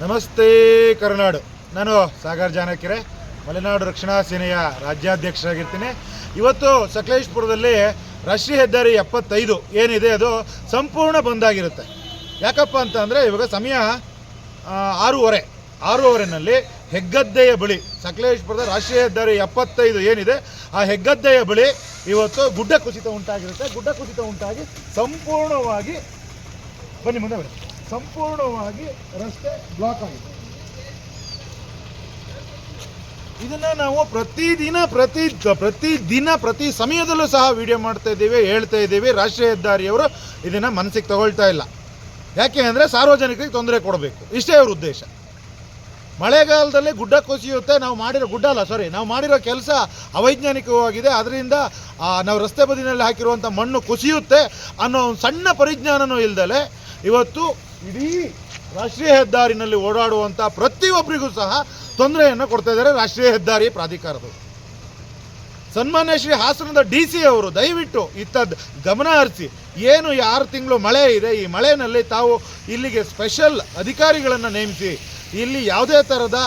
ನಮಸ್ತೆ ಕರುನಾಡು. ನಾನು ಸಾಗರ್ ಜಾನಕಿರೆ, ಮಲೆನಾಡು ರಕ್ಷಣಾ ಸೇನೆಯ ರಾಜ್ಯಾಧ್ಯಕ್ಷರಾಗಿರ್ತೀನಿ. ಇವತ್ತು ಸಕಲೇಶ್ಪುರದಲ್ಲಿ ರಾಷ್ಟ್ರೀಯ ಹೆದ್ದಾರಿ ಎಪ್ಪತ್ತೈದು ಏನಿದೆ ಅದು ಸಂಪೂರ್ಣ ಬಂದಾಗಿರುತ್ತೆ ಯಾಕಪ್ಪ ಅಂತ ಅಂದರೆ ಇವಾಗ ಸಮಯ ಆರೂವರೆ. ಆರೂವರೆನಲ್ಲಿ ಹೆಗ್ಗದ್ದೆಯ ಬಳಿ, ಸಕಲೇಶ್ಪುರದ ರಾಷ್ಟ್ರೀಯ ಹೆದ್ದಾರಿ ಎಪ್ಪತ್ತೈದು ಏನಿದೆ, ಆ ಹೆಗ್ಗದ್ದೆಯ ಬಳಿ ಇವತ್ತು ಗುಡ್ಡ ಕುಸಿತ ಉಂಟಾಗಿರುತ್ತೆ. ಗುಡ್ಡ ಕುಸಿತ ಉಂಟಾಗಿ ಸಂಪೂರ್ಣವಾಗಿ ಬನ್ನಿ ಮುಂದೆ ಬನ್ನಿ. ಸಂಪೂರ್ಣವಾಗಿ ರಸ್ತೆ ಬ್ಲಾಕ್ ಆಗಿದೆ. ಇದನ್ನ ನಾವು ಪ್ರತಿದಿನ, ಪ್ರತಿ ಪ್ರತಿದಿನ ಪ್ರತಿ ಸಮಯದಲ್ಲೂ ಸಹ ವಿಡಿಯೋ ಮಾಡ್ತಾ ಇದ್ದೀವಿ, ಹೇಳ್ತಾ ಇದ್ದೀವಿ. ರಾಷ್ಟ್ರೀಯ ಹೆದ್ದಾರಿಯವರು ಇದನ್ನ ಮನಸ್ಸಿಗೆ ತಗೊಳ್ತಾ ಇಲ್ಲ. ಯಾಕೆ ಅಂದರೆ ಸಾರ್ವಜನಿಕರಿಗೆ ತೊಂದರೆ ಕೊಡಬೇಕು. ಇಷ್ಟೇ ಅವ್ರ ಉದ್ದೇಶ. ಮಳೆಗಾಲದಲ್ಲಿ ಗುಡ್ಡ ಕುಸಿಯುತ್ತೆ, ನಾವು ಮಾಡಿರೋ ಗುಡ್ಡ ಅಲ್ಲ ಸಾರಿ ನಾವು ಮಾಡಿರೋ ಕೆಲಸ ಅವೈಜ್ಞಾನಿಕವಾಗಿದೆ. ಅದರಿಂದ ನಾವು ರಸ್ತೆ ಬದಿನಲ್ಲಿ ಹಾಕಿರುವಂಥ ಮಣ್ಣು ಕುಸಿಯುತ್ತೆ ಅನ್ನೋ ಒಂದು ಸಣ್ಣ ಪರಿಜ್ಞಾನನೂ ಇಲ್ದಲೆ ಇವತ್ತು ಇಡೀ ರಾಷ್ಟ್ರೀಯ ಹೆದ್ದಾರಿನಲ್ಲಿ ಓಡಾಡುವಂಥ ಪ್ರತಿಯೊಬ್ಬರಿಗೂ ಸಹ ತೊಂದರೆಯನ್ನು ಕೊಡ್ತಾ ಇದ್ದಾರೆ ರಾಷ್ಟ್ರೀಯ ಹೆದ್ದಾರಿ ಪ್ರಾಧಿಕಾರದವರು. ಸನ್ಮಾನ್ಯ ಶ್ರೀ ಹಾಸನದ ಡಿ ಸಿ ಅವರು ದಯವಿಟ್ಟು ಇತ್ತದ್ದು ಗಮನ ಹರಿಸಿ. ಏನು ಆರು ತಿಂಗಳು ಮಳೆ ಇದೆ, ಈ ಮಳೆಯಲ್ಲಿ ತಾವು ಇಲ್ಲಿಗೆ ಸ್ಪೆಷಲ್ ಅಧಿಕಾರಿಗಳನ್ನು ನೇಮಿಸಿ. ಇಲ್ಲಿ ಯಾವುದೇ ಥರದ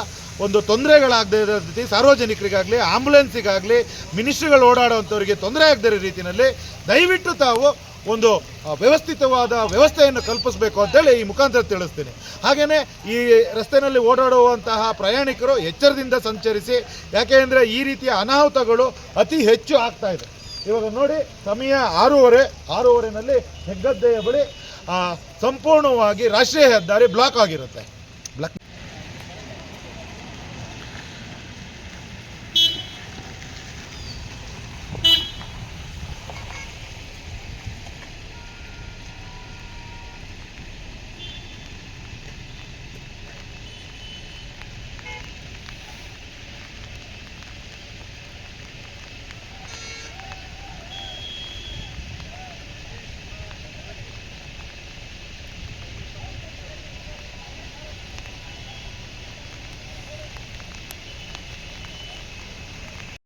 ಒಂದು ತೊಂದರೆಗಳಾಗದೇ ಇರೋ ರೀತಿ ಸಾರ್ವಜನಿಕರಿಗಾಗಲಿ, ಆಂಬುಲೆನ್ಸಿಗಾಗಲಿ, ಮಿನಿಸ್ಟ್ರಿಗಳು ಓಡಾಡುವಂಥವ್ರಿಗೆ ತೊಂದರೆ ಆಗದೇ ರೀತಿಯಲ್ಲಿ ದಯವಿಟ್ಟು ತಾವು ಒಂದು ವ್ಯವಸ್ಥಿತವಾದ ವ್ಯವಸ್ಥೆಯನ್ನು ಕಲ್ಪಿಸಬೇಕು ಅಂತೇಳಿ ಈ ಮುಖಾಂತರ ತಿಳಿಸ್ತೀನಿ. ಹಾಗೆಯೇ ಈ ರಸ್ತೆಯಲ್ಲಿ ಓಡಾಡುವಂತಹ ಪ್ರಯಾಣಿಕರು ಎಚ್ಚರದಿಂದ ಸಂಚರಿಸಿ ಯಾಕೆಂದರೆ ಈ ರೀತಿಯ ಅನಾಹುತಗಳು ಅತಿ ಹೆಚ್ಚು ಆಗ್ತಾ ಇದೆ. ಇವಾಗ ನೋಡಿ, ಸಮಯ ಆರೂವರೆ, ಆರೂವರೆನಲ್ಲಿ ಹೆಗ್ಗದ್ದೆಯ ಬಳಿ ಸಂಪೂರ್ಣವಾಗಿ ರಾಷ್ಟ್ರೀಯ ಹೆದ್ದಾರಿ ಬ್ಲಾಕ್ ಆಗಿರುತ್ತೆ.